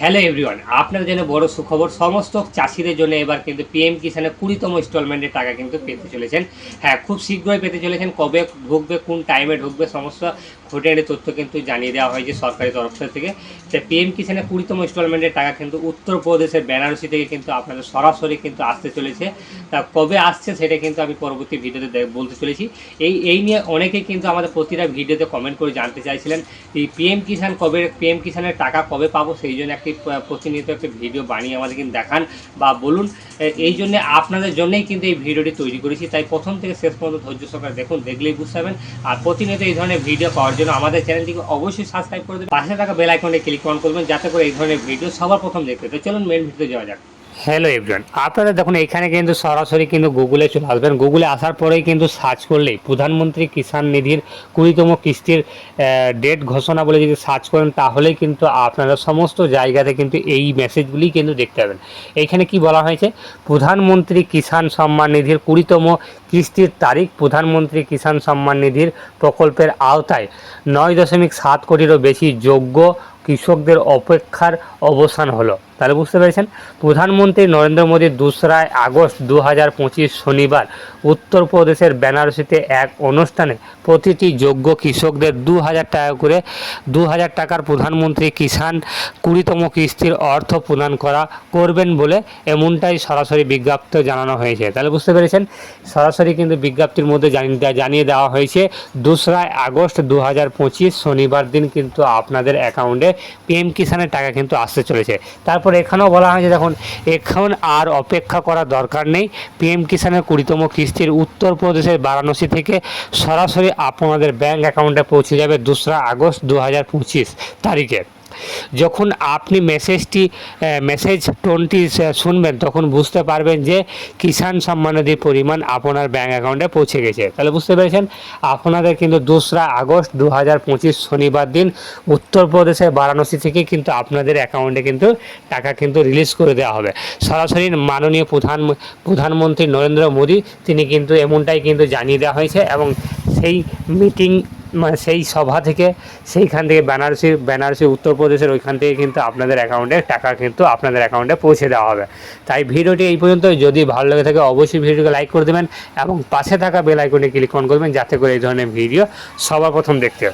Hello everyone আপনার জন্য বড় সুখবর, সমস্ত চাষিদের জন্য এবার কিন্তু পিএম কিষানের কুড়িতম ইনস্টলমেন্টের টাকা কিন্তু পেতে চলেছেন। হ্যাঁ খুব শীঘ্রই পেতে চলেছেন, কবে ঢুকবে, কোন টাইমে ঢুকবে, সমস্ত খুঁটিনাটি তথ্য কিন্তু জানিয়ে দেওয়া হয়েছে সরকারি তরফ থেকে। তো পিএম কিষানের কুড়িতম ইনস্টলমেন্টের টাকা কিন্তু উত্তরপ্রদেশের বেনারসি থেকে কিন্তু আপনাদের সরাসরি কিন্তু আসতে চলেছে। তা কবে আসছে সেটা কিন্তু আমি পরবর্তী ভিডিওতে বলতে চলেছি। এই এই নিয়ে অনেকেই কিন্তু আমাদের প্রতিটা ভিডিওতে কমেন্ট করে জানতে চাইছিলেন এই পিএম কিষান কবে পিএম কিষানের টাকা কবে পাবো, সেই জন্য একটি প্রতিনিয়ত ভিডিও বানিয়ে আমাদের কিন্তু দেখান বা বলুন এই জন্য আপনাদের জন্যই কিন্তু এই ভিডিওটি তৈরি করেছি। তাই প্রথম থেকে শেষ পর্যন্ত ধৈর্য সহকারে দেখুন, দেখলেই বুঝতে পারবেন। আর প্রতিনিয়ত এই ধরনের ভিডিও পাওয়ার জন্য আমাদের চ্যানেলটিকে অবশ্যই সাবস্ক্রাইব করে দেবেন। পাশে থাকা বেল আইকনে ক্লিক অন করবেন, যাতে করে এই ধরনের ভিডিও সবার প্রথম দেখতে তো চলুন মেন ভিডিওতে যাওয়া যাক। হ্যালো এভরিওয়ান আপনারা দেখুন, এখানে কিন্তু সরাসরি কিন্তু গুগলে চলে আসবেন। গুগলে আসার পরেই কিন্তু সার্চ করলেই প্রধানমন্ত্রী কিষাণ নিধির কুড়িতম কিস্তির ডেট ঘোষণা বলে যদি সার্চ করেন তাহলে কিন্তু আপনারা সমস্ত জায়গাতে কিন্তু এই মেসেজগুলি কিন্তু দেখতে পাবেন। এখানে কি বলা হয়েছে? প্রধানমন্ত্রী কিষাণ সম্মান নিধির কুড়িতম কিস্তির তারিখ প্রধানমন্ত্রী কিষাণ সম্মান নিধির প্রকল্পের আওতায় নয় দশমিক সাত কোটিরও বেশি যোগ্য কৃষকদের অপেক্ষার অবসান হলো। তাহলে বুঝতে পেরেছেন? প্রধানমন্ত্রী নরেন্দ্র মোদী দোসরাই আগস্ট দু হাজার পঁচিশ শনিবার উত্তরপ্রদেশের বেনারসিতে এক অনুষ্ঠানে প্রতিটি যোগ্য কৃষকদের দু হাজার টাকা করে দু হাজার টাকার প্রধানমন্ত্রী কিষাণ কুড়িতম কিস্তির অর্থ প্রদান করা করবেন বলে এমনটাই সরাসরি বিজ্ঞপ্তি জানানো হয়েছে। তাহলে বুঝতে পেরেছেন? সরাসরি কিন্তু বিজ্ঞপ্তির মধ্যে জানিয়ে দেওয়া- হয়েছে। দোসরা আগস্ট দু হাজার পঁচিশ শনিবার দিন কিন্তু আপনাদের অ্যাকাউন্টে পিএম কিষানের টাকা কিন্তু আসতে চলেছে। তারপর এখানেও বলা হয়েছে দেখুন, এখন আর অপেক্ষা করার দরকার নেই। পিএম কিষানের কুড়িতম কিস্তির উত্তরপ্রদেশের বারাণসী থেকে সরাসরি আপনাদের ব্যাংক অ্যাকাউন্টে পৌঁছে যাবে দোসরা আগস্ট দু হাজার পঁচিশ তারিখে। যখন আপনি মেসেজটি মেসেজ টোনটি শুনবেন, তখন বুঝতে পারবেন যে কিষাণ সম্মানিধির পরিমাণ আপনার ব্যাংক অ্যাকাউন্টে পৌঁছে গেছে। তাহলে বুঝতে পেরেছেন? আপনাদের কিন্তু দোসরা আগস্ট দু হাজার পঁচিশ শনিবার দিন উত্তরপ্রদেশের বারাণসী থেকে কিন্তু আপনাদের অ্যাকাউন্টে কিন্তু টাকা কিন্তু রিলিজ করে দেওয়া হবে। সরাসরি মাননীয় প্রধান, প্রধানমন্ত্রী নরেন্দ্র মোদী, তিনি কিন্তু এমনটাই কিন্তু জানিয়ে দেওয়া হয়েছে এবং সেই মিটিং মানে সেই সভা থেকে সেইখান থেকে বেনারসি বেনারসি, উত্তরপ্রদেশের ওইখান থেকে কিন্তু আপনাদের অ্যাকাউন্টে টাকা কিন্তু আপনাদের অ্যাকাউন্টে পৌঁছে দেওয়া হবে। তাই ভিডিওটি এই পর্যন্ত, যদি ভালো লেগে থাকে অবশ্যই ভিডিওকে লাইক করে দেবেন এবং পাশে থাকা বেল আইকনে ক্লিক অন করবেন যাতে করে এই ধরনের ভিডিও সবার প্রথম দেখতে